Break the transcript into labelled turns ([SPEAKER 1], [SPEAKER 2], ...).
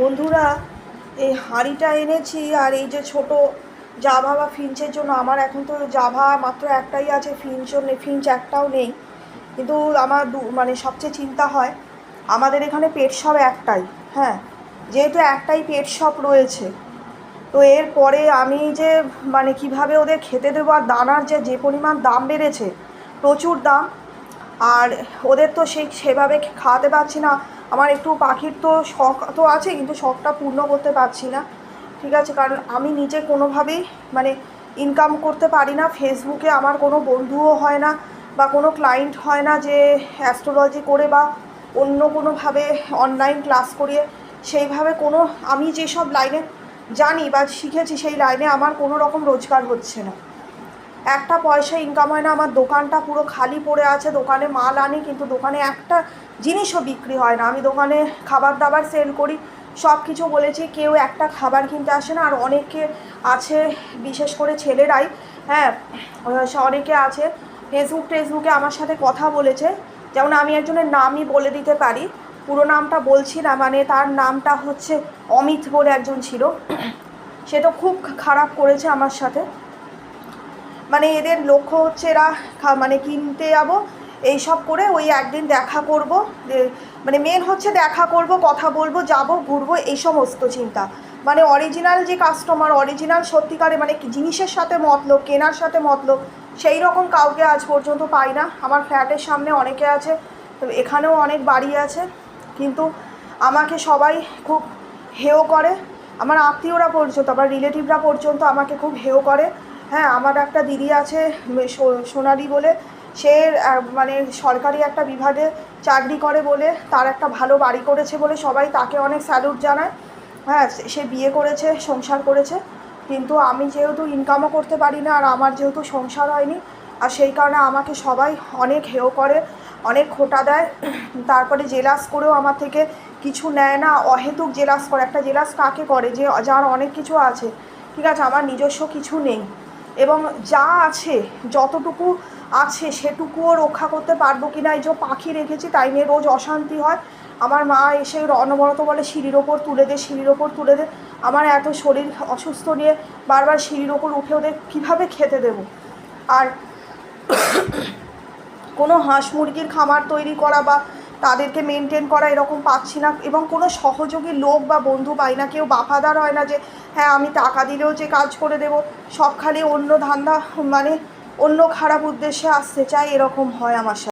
[SPEAKER 1] বন্ধুরা, এই হাঁড়িটা এনেছি আর এই যে ছোট জাভা বা ফিঞ্চের জন্য, আমার এখন তো জাভা মাত্র একটাই আছে ফিঞ্চও নেই ফিঞ্চ একটাও নেই। কিন্তু আমার দু মানে সবচেয়ে চিন্তা হয়, আমাদের এখানে পেট শপ একটাই হ্যাঁ? যেহেতু একটাই পেট শপ রয়েছে, তো এরপরে আমি যে মানে কীভাবে ওদের খেতে দেবো আর দানার যে যে পরিমাণ দাম বেড়েছে, প্রচুর দাম। আর ওদের তো সেই সেভাবে খাওয়াতে পারছি না। আমার একটু পাখির তো শখ তো আছে, কিন্তু শখটা পূর্ণ করতে পারছি না। ঠিক আছে, কারণ আমি নিজে কোনোভাবেই মানে ইনকাম করতে পারি না। ফেসবুকে আমার কোনো বন্ধুও হয় না বা কোনো ক্লায়েন্ট হয় না যে অ্যাস্ট্রোলজি করে বা অন্য কোনোভাবে অনলাইন ক্লাস করিয়ে। সেইভাবে কোনো, আমি যেসব লাইনে জানি বা শিখেছি, সেই লাইনে আমার কোনো রকম রোজগার হচ্ছে না। একটা পয়সা ইনকাম হয় না, আমার দোকানটা পুরো খালি পড়ে আছে, দোকানে মাল আনি, কিন্তু দোকানে একটা জিনিসও বিক্রি হয় না। আমি দোকানে খাবার দাবার সেল করি সব কিছু বলেছি কেউ একটা খাবার কিনতে আসে না, আর অনেকে আছে, বিশেষ করে ছেলেরাই হ্যাঁ অনেকে আছে ফেসবুক টেসবুকে আমার সাথে কথা বলেছে, যেমন আমি একজনের নামই বলে দিতে পারি, পুরো নামটা বলছি না মানে তার নামটা হচ্ছে অমিত বলে একজন ছিল, সে তো খুব খারাপ করেছে আমার সাথে। মানে এদের লক্ষ্য হচ্ছে এরা মানে কিনতে যাব, এইসব করে ওই একদিন দেখা করব মানে মেন হচ্ছে দেখা করব, কথা বলব, যাব, ঘুরবো, এই সমস্ত চিন্তা। মানে অরিজিনাল যে কাস্টমার অরিজিনাল সত্যিকারে মানে জিনিসের সাথে মতলব, কেনার সাথে মতলব, সেই রকম কাউকে আজ পর্যন্ত পাই না। আমার ফ্ল্যাটের সামনে অনেকে আছে, তো এখানেও অনেক বাড়ি আছে, কিন্তু আমাকে সবাই খুব হেও করে। আমার আত্মীয়রা পর্যন্ত আমার রিলেটিভরা পর্যন্ত আমাকে খুব হেয় করে। হ্যাঁ আমার একটা দিদি আছে সোনালি বলে। সে মানে সরকারি একটা বিভাগে চাকরি করে বলে, তার একটা ভালো বাড়ি করেছে বলে সবাই তাকে অনেক স্যালুট জানায়। হ্যাঁ সে- বিয়ে করেছে, সংসার করেছে। কিন্তু আমি যেহেতু ইনকামও করতে পারি না, আর আমার যেহেতু সংসার হয়নি, আর সেই কারণে আমাকে সবাই অনেক হেয় করে। অনেক খোটা দেয়। তারপরে জেলাস করেও আমার থেকে কিছু নেয় না। অহেতুক জেলাস করে। একটা জেলাস কাকে করে? যে যার অনেক কিছু আছে। ঠিক আছে, আমার নিজস্ব কিছু নেই। এবং যা আছে, যতটুকু আছে, সেটুকুও রক্ষা করতে পারব কি না এই যে পাখি রেখেছি, তাই নিয়ে রোজ অশান্তি হয়। আমার মা এসে অনবরত বলে, সিঁড়ির ওপর তুলে দে, সিঁড়ির ওপর তুলে দে। আমার এত শরীর অসুস্থ নিয়ে বারবার সিঁড়ির ওপর উঠে ওদের কীভাবে খেতে দেবো? আর কোনো হাঁস মুরগির খামার তৈরি করা বা তাদেরকে মেনটেন করা এরকম পাচ্ছি না এবং কোনো সহযোগী লোক বা বন্ধু পাই না, কেউ বাফাদার হয় না যে হ্যাঁ আমি টাকা দিলেও যে কাজ করে দেব। সব খালি অন্য ধান্দা মানে অন্য খারাপ উদ্দেশ্যে আসতে চাই এরকম হয় আমার সাথে।